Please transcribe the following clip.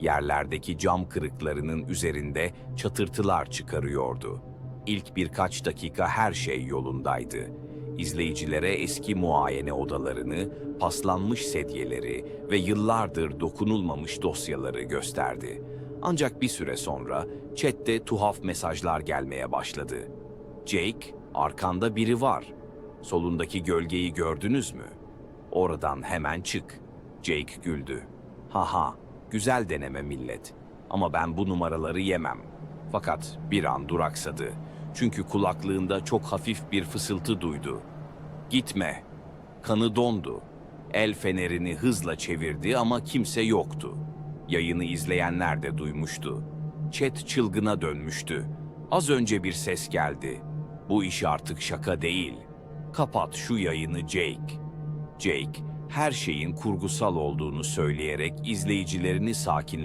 Yerlerdeki cam kırıklarının üzerinde çatırtılar çıkarıyordu. İlk birkaç dakika her şey yolundaydı. İzleyicilere eski muayene odalarını, paslanmış sedyeleri ve yıllardır dokunulmamış dosyaları gösterdi. Ancak bir süre sonra chatte tuhaf mesajlar gelmeye başladı. Jake, arkanda biri var. Solundaki gölgeyi gördünüz mü? Oradan hemen çık. Jake güldü. Haha, güzel deneme millet. Ama ben bu numaraları yemem. Fakat bir an duraksadı. Çünkü kulaklığında çok hafif bir fısıltı duydu. Gitme. Kanı dondu. El fenerini hızla çevirdi ama kimse yoktu. Yayını izleyenler de duymuştu. Chat çılgına dönmüştü. Az önce bir ses geldi. Bu iş artık şaka değil. Kapat şu yayını Jake. Jake her şeyin kurgusal olduğunu söyleyerek izleyicilerini sakinleştirdi.